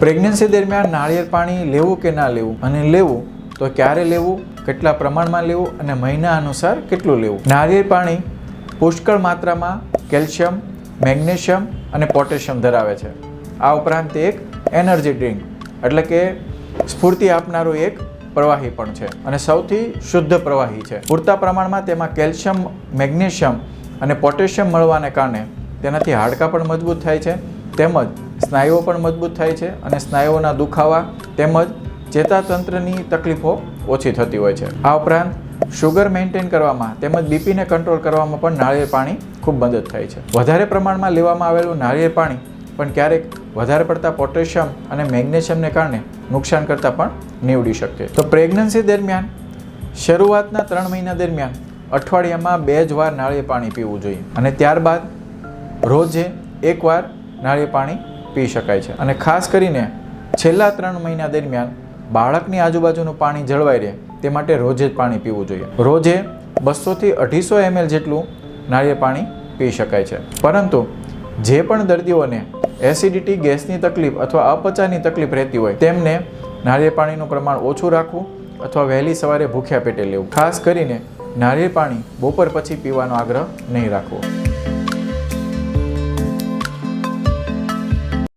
Pregnancy દરમિયાન નાળિયેર પાણી લેવું કે ના લેવું? અને લેવું તો ક્યારે લેવું? કેટલા પ્રમાણમાં લેવું? અને મહિના અનુસાર કેટલું લેવું? નાળિયેર પાણી પુષ્કળ માત્રામાં કેલ્શિયમ, મેગ્નેશિયમ અને પોટેશિયમ ધરાવે છે. આ ઉપરાંત એક એનર્જી ડ્રિંક, એટલે કે સ્ફૂર્તિ આપનારું એક પ્રવાહી પણ છે અને સૌથી શુદ્ધ પ્રવાહી છે. પૂરતા પ્રમાણમાં તેમાં કેલ્શિયમ, મેગ્નેશિયમ અને પોટેશિયમ મળવાને કારણે તેનાથી હાડકાં પણ મજબૂત થાય છે તેમજ સ્નાયુઓ પણ મજબૂત થાય છે અને સ્નાયુઓના દુખાવા તેમજ ચેતાતંત્રની તકલીફો ઓછી થતી હોય છે. આ ઉપરાંત શુગર મેન્ટેન કરવામાં તેમજ બીપીને કંટ્રોલ કરવામાં પણ નાળિયેર પાણી ખૂબ મદદ થાય છે. વધારે પ્રમાણમાં લેવામાં આવેલું નાળિયેર પાણી પણ ક્યારેક વધારે પડતા પોટેશિયમ અને મેગ્નેશિયમને કારણે નુકસાન કરતાં પણ નીવડી શકે. તો પ્રેગ્નન્સી દરમિયાન, શરૂઆતના ત્રણ મહિના દરમિયાન અઠવાડિયામાં બે જ વાર નાળિયેર પાણી પીવું જોઈએ અને ત્યારબાદ રોજે એકવાર નાળિયેર પાણી પી શકાય છે. અને ખાસ કરીને છેલ્લા ત્રણ મહિના દરમિયાન બાળકની આજુબાજુનું પાણી જળવાઈ રહે તે માટે રોજે જ પાણી પીવું જોઈએ. રોજે બસોથી અઢીસો એમએલ જેટલું નાળિયેર પાણી પી શકાય છે. પરંતુ જે પણ દર્દીઓને એસિડિટી, ગેસની તકલીફ અથવા અપચાની તકલીફ રહેતી હોય, તેમને નાળિયેર પાણીનું પ્રમાણ ઓછું રાખવું અથવા વહેલી સવારે ભૂખ્યા પેટે લેવું. ખાસ કરીને નાળિયેર પાણી બપોર પછી પીવાનો આગ્રહ નહીં રાખવો.